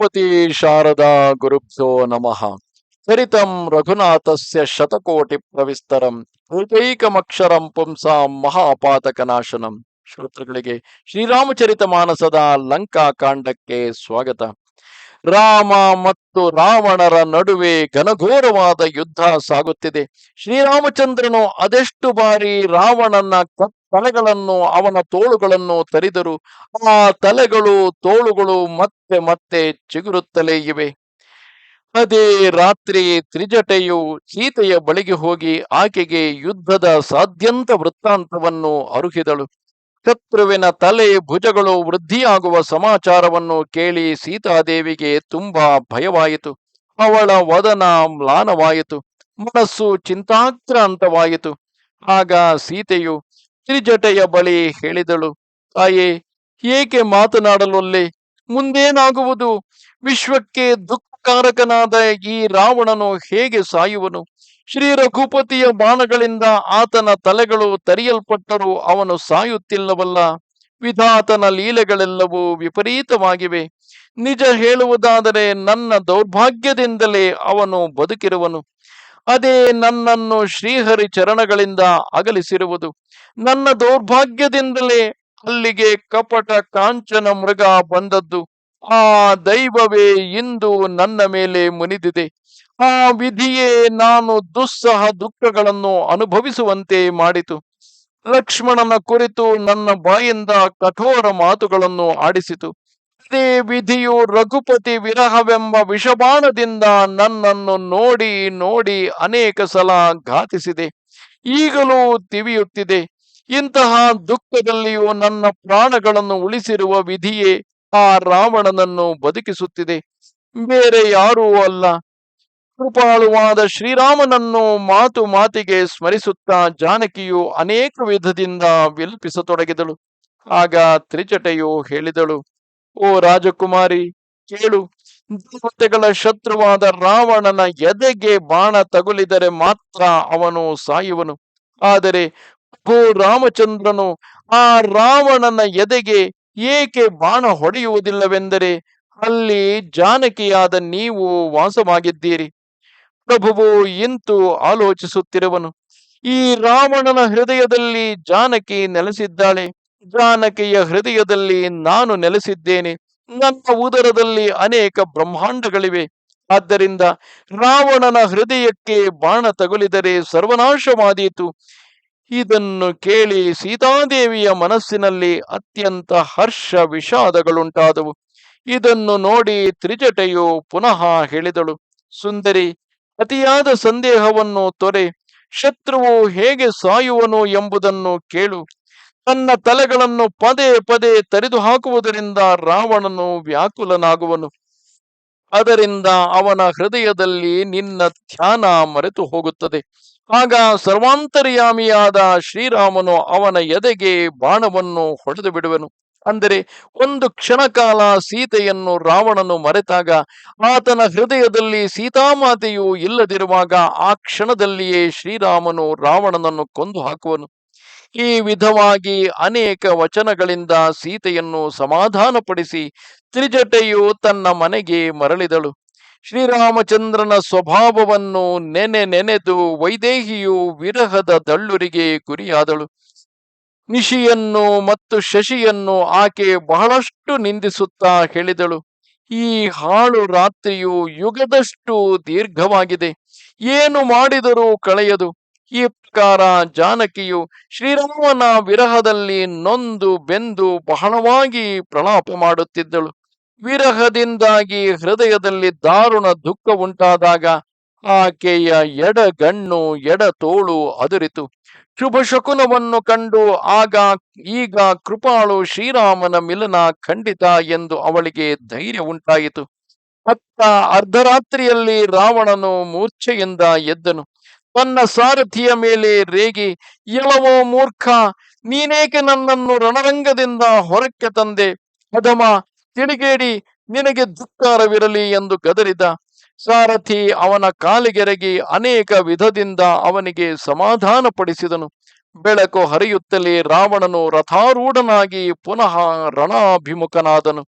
ಗಣಪತಿ ಶಾರದಾ ಗುರುಭ್ಯೋ ನಮಃ. ಚರಿತಂ ರಘುನಾಥಸ್ಯ ಶತಕೋಟಿ ಪ್ರವಿಸ್ತರಂ. ಏಕೈಕಮಕ್ಷರಂ ಪುಂಸಾಂ ಮಹಾಪಾತಕನಾಶನಂ. ಶ್ರೋತೃಗಳಿಗೆ ಶ್ರೀರಾಮಚರಿತ ಮಾನಸದ ಲಂಕಾ ಕಾಂಡಕ್ಕೆ ಸ್ವಾಗತ. ರಾಮ ಮತ್ತು ರಾವಣರ ನಡುವೆ ಘನಘೋರವಾದ ಯುದ್ಧ ಸಾಗುತ್ತಿದೆ. ಶ್ರೀರಾಮಚಂದ್ರನು ಅದೆಷ್ಟು ಬಾರಿ ರಾವಣನ ತಲೆಗಳನ್ನು, ಅವನ ತೋಳುಗಳನ್ನು ತರಿದರು. ಆ ತಲೆಗಳು, ತೋಳುಗಳು ಮತ್ತೆ ಮತ್ತೆ ಚಿಗುರುತ್ತಲೇ ಇವೆ. ಅದೇ ರಾತ್ರಿ ತ್ರಿಜಟೆಯು ಸೀತೆಯ ಬಳಿಗೆ ಹೋಗಿ ಆಕೆಗೆ ಯುದ್ಧದ ಸಾಧ್ಯಂತ ವೃತ್ತಾಂತವನ್ನು ಅರುಹಿದಳು. ಶತ್ರುವಿನ ತಲೆ ಭುಜಗಳು ವೃದ್ಧಿಯಾಗುವ ಸಮಾಚಾರವನ್ನು ಕೇಳಿ ಸೀತಾದೇವಿಗೆ ತುಂಬಾ ಭಯವಾಯಿತು. ಅವಳ ವದನ ಮ್ಲಾನವಾಯಿತು. ಮನಸ್ಸು ಚಿಂತಾಕ್ರಾಂತವಾಯಿತು. ಆಗ ಸೀತೆಯು ತ್ರಿಜಟೆಯ ಬಳಿ ಹೇಳಿದಳು, ತಾಯೇ, ಏಕೆ ಮಾತನಾಡಲೊಲ್ಲೆ? ಮುಂದೇನಾಗುವುದು? ವಿಶ್ವಕ್ಕೆ ದುಃಖಕಾರಕನಾದ ಈ ರಾವಣನು ಹೇಗೆ ಸಾಯುವನು? ಶ್ರೀ ರಘುಪತಿಯ ಬಾಣಗಳಿಂದ ಆತನ ತಲೆಗಳು ತರಿಯಲ್ಪಟ್ಟರೂ ಅವನು ಸಾಯುತ್ತಿಲ್ಲವಲ್ಲ? ವಿಧಾತನ ಲೀಲೆಗಳೆಲ್ಲವೂ ವಿಪರೀತವಾಗಿವೆ. ನಿಜ ಹೇಳುವುದಾದರೆ ನನ್ನ ದೌರ್ಭಾಗ್ಯದಿಂದಲೇ ಅವನು ಬದುಕಿರುವನು. ಅದೇ ನನ್ನನ್ನು ಶ್ರೀಹರಿ ಚರಣಗಳಿಂದ ಅಗಲಿಸಿರುವುದು. ನನ್ನ ದೌರ್ಭಾಗ್ಯದಿಂದಲೇ ಅಲ್ಲಿಗೆ ಕಪಟ ಕಾಂಚನ ಮೃಗ ಬಂದದ್ದು. ಆ ದೈವವೇ ಇಂದು ನನ್ನ ಮೇಲೆ ಮುನಿದಿದೆ. ಆ ವಿಧಿಯೇ ನಾನು ದುಸ್ಸಹ ದುಃಖಗಳನ್ನು ಅನುಭವಿಸುವಂತೆ ಮಾಡಿತು. ಲಕ್ಷ್ಮಣನ ಕುರಿತು ನನ್ನ ಬಾಯಿಂದ ಕಠೋರ ಮಾತುಗಳನ್ನು ಆಡಿಸಿತು. ಅದೇ ವಿಧಿಯು ರಘುಪತಿ ವಿರಹವೆಂಬ ವಿಷಬಾಣದಿಂದ ನನ್ನನ್ನು ನೋಡಿ ನೋಡಿ ಅನೇಕ ಸಲ ಘಾತಿಸಿದೆ. ಈಗಲೂ ತಿವಿಯುತ್ತಿದೆ. ಇಂತಹ ದುಃಖದಲ್ಲಿಯೂ ನನ್ನ ಪ್ರಾಣಗಳನ್ನು ಉಳಿಸಿರುವ ವಿಧಿಯೇ ಆ ರಾವಣನನ್ನು ಬದುಕಿಸುತ್ತಿದೆ. ಬೇರೆ ಯಾರೂ ಅಲ್ಲ. ಕೃಪಾಳುವಾದ ಶ್ರೀರಾಮನನ್ನು ಮಾತು ಮಾತಿಗೆ ಸ್ಮರಿಸುತ್ತಾ ಜಾನಕಿಯು ಅನೇಕ ವಿಧದಿಂದ ವಿಲ್ಪಿಸತೊಡಗಿದಳು. ಆಗ ತ್ರಿಚಟೆಯು ಹೇಳಿದಳು ಓ ರಾಜಕುಮಾರಿ, ಕೇಳು. ದೇವತೆಗಳ ಶತ್ರುವಾದ ರಾವಣನ ಎದೆಗೆ ಬಾಣ ತಗುಲಿದರೆ ಮಾತ್ರ ಅವನು ಸಾಯುವನು. ಆದರೆ ಗೋ ರಾಮಚಂದ್ರನು, ಆ ರಾವಣನ ಎದೆಗೆ ಏಕೆ ಬಾಣ ಹೊಡೆಯುವುದಿಲ್ಲವೆಂದರೆ ಅಲ್ಲಿ ಜಾನಕಿಯಾದ ನೀವು ವಾಸವಾಗಿದ್ದೀರಿ. ಪ್ರಭುವು, ಇಂತು ಆಲೋಚಿಸುತ್ತಿರುವನು. ಈ ರಾವಣನ ಹೃದಯದಲ್ಲಿ ಜಾನಕಿ ನೆಲೆಸಿದ್ದಾಳೆ. ಜಾನಕಿಯ ಹೃದಯದಲ್ಲಿ ನಾನು ನೆಲೆಸಿದ್ದೇನೆ. ನನ್ನ ಉದರದಲ್ಲಿ ಅನೇಕ ಬ್ರಹ್ಮಾಂಡಗಳಿವೆ. ಆದ್ದರಿಂದ ರಾವಣನ ಹೃದಯಕ್ಕೆ ಬಾಣ ತಗುಲಿದರೆ ಸರ್ವನಾಶವಾದೀತು. ಇದನ್ನು ಕೇಳಿ ಸೀತಾದೇವಿಯ ಮನಸ್ಸಿನಲ್ಲಿ ಅತ್ಯಂತ ಹರ್ಷ ವಿಷಾದಗಳುಂಟಾದವು. ಇದನ್ನು ನೋಡಿ ತ್ರಿಜಟೆಯು ಪುನಃ ಹೇಳಿದಳು, ಸುಂದರಿ, ಅತಿಯಾದ ಸಂದೇಹವನ್ನು ತೊರೆ. ಶತ್ರುವು ಹೇಗೆ ಸಾಯುವನು ಎಂಬುದನ್ನು ಕೇಳು. ತನ್ನ ತಲೆಗಳನ್ನು ಪದೇ ಪದೇ ತರಿದು ಹಾಕುವುದರಿಂದ ರಾವಣನು ವ್ಯಾಕುಲನಾಗುವನು. ಅದರಿಂದ ಅವನ ಹೃದಯದಲ್ಲಿ ನಿನ್ನ ಧ್ಯಾನ ಮರೆತು ಹೋಗುತ್ತದೆ. ಆಗ ಸರ್ವಾಂತರ್ಯಾಮಿಯಾದ ಶ್ರೀರಾಮನು ಅವನ ಎದೆಗೆ ಬಾಣವನ್ನು ಹೊಡೆದು ಬಿಡುವನು. ಅಂದರೆ ಒಂದು ಕ್ಷಣಕಾಲ ಸೀತೆಯನ್ನು ರಾವಣನು ಮರೆತಾಗ ಆತನ ಹೃದಯದಲ್ಲಿ ಸೀತಾಮಾತೆಯು ಇಲ್ಲದಿರುವಾಗ ಆ ಕ್ಷಣದಲ್ಲಿಯೇ ಶ್ರೀರಾಮನು ರಾವಣನನ್ನು ಕೊಂದು ಹಾಕುವನು. ಈ ವಿಧವಾಗಿ ಅನೇಕ ವಚನಗಳಿಂದ ಸೀತೆಯನ್ನು ಸಮಾಧಾನಪಡಿಸಿ ತ್ರಿಜಟೆಯು ತನ್ನ ಮನೆಗೆ ಮರಳಿದಳು. ಶ್ರೀರಾಮಚಂದ್ರನ ಸ್ವಭಾವವನ್ನು ನೆನೆ ನೆನೆದು ವೈದೇಹಿಯು ವಿರಹದ ದಳ್ಳುರಿಗೆ ಗುರಿಯಾದಳು ನಿಶಿಯನ್ನು ಮತ್ತು ಶಶಿಯನ್ನು ಆಕೆ ಬಹಳಷ್ಟು ನಿಂದಿಸುತ್ತಾ ಹೇಳಿದಳು. ಈ ಹಾಳು ರಾತ್ರಿಯು ಯುಗದಷ್ಟು ದೀರ್ಘವಾಗಿದೆ. ಏನು ಮಾಡಿದರೂ ಕಳೆಯದು. ಈ ಪ್ರಕಾರ ಜಾನಕಿಯು ಶ್ರೀರಾಮನ ವಿರಹದಲ್ಲಿ ನೊಂದು ಬೆಂದು ಬಹಳವಾಗಿ ಪ್ರಲಾಪ ಮಾಡುತ್ತಿದ್ದಳು. ವಿರಹದಿಂದಾಗಿ ಹೃದಯದಲ್ಲಿ ದಾರುಣ ದುಃಖ ಉಂಟಾದಾಗ ಆಕೆಯ ಎಡಗಣ್ಣು ಎಡ ತೋಳು ಅದುರಿತು. ಶುಭ ಶಕುನವನ್ನು ಕಂಡು ಆಗ ಈಗ ಕೃಪಾಳು ಶ್ರೀರಾಮನ ಮಿಲನ ಖಂಡಿತ ಎಂದು ಅವಳಿಗೆ ಧೈರ್ಯ ಉಂಟಾಯಿತು. ಅತ್ತ ಅರ್ಧರಾತ್ರಿಯಲ್ಲಿ ರಾವಣನು ಮೂರ್ಛೆಯಿಂದ ಎದ್ದನು. ತನ್ನ ಸಾರಥಿಯ ಮೇಲೆ ರೇಗಿ ಎಲವೋ ಮೂರ್ಖ, ನೀನೇಕೆ ನನ್ನನ್ನು ರಣರಂಗದಿಂದ ಹೊರಕ್ಕೆ ತಂದೆ? ಅಧಮ ತಿಳಿಗೇಡಿ ನಿನಗೆ ಧಿಕ್ಕಾರವಿರಲಿ ಎಂದು ಗದರಿದ. ಸಾರಥಿ ಅವನ ಕಾಲಿಗೆರಗಿ ಅನೇಕ ವಿಧದಿಂದ ಅವನಿಗೆ ಸಮಾಧಾನ ಪಡಿಸಿದನು ಬೆಳಕು ಹರಿಯುತ್ತಲೇ ರಾವಣನು ರಥಾರೂಢನಾಗಿ ಪುನಃ ರಣಾಭಿಮುಖನಾದನು.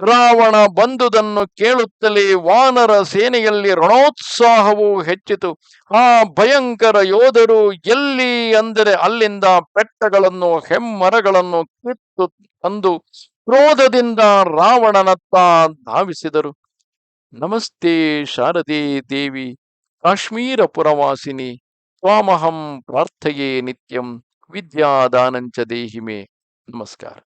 ರಾವಣ ಬಂದುದನ್ನು ಕೇಳುತ್ತಲೇ ವಾನರ ಸೇನೆಯಲ್ಲಿ ರಣೋತ್ಸಾಹವು ಹೆಚ್ಚಿತು. ಆ ಭಯಂಕರ ಯೋಧರು ಎಲ್ಲಿ ಅಂದರೆ ಅಲ್ಲಿಂದ ಪೆಟ್ಟಗಳನ್ನು ಹೆಮ್ಮರಗಳನ್ನು ಕಿತ್ತು ತಂದು ಕ್ರೋಧದಿಂದ ರಾವಣನತ್ತ ಧಾವಿಸಿದರು. ನಮಸ್ತೆ ಶಾರದೆ ದೇವಿ, ಕಾಶ್ಮೀರ ಪುರವಾಸಿನಿ, ತ್ವಾಮಹಂ ಪ್ರಾರ್ಥೆಯೇ ನಿತ್ಯಂ, ವಿದ್ಯಾದಾನಂಚ ದೇಹಿಮೆ. ನಮಸ್ಕಾರ.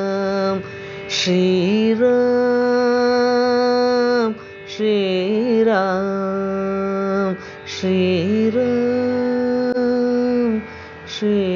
श्रीराम श्रीराम श्रीराम श्रीराम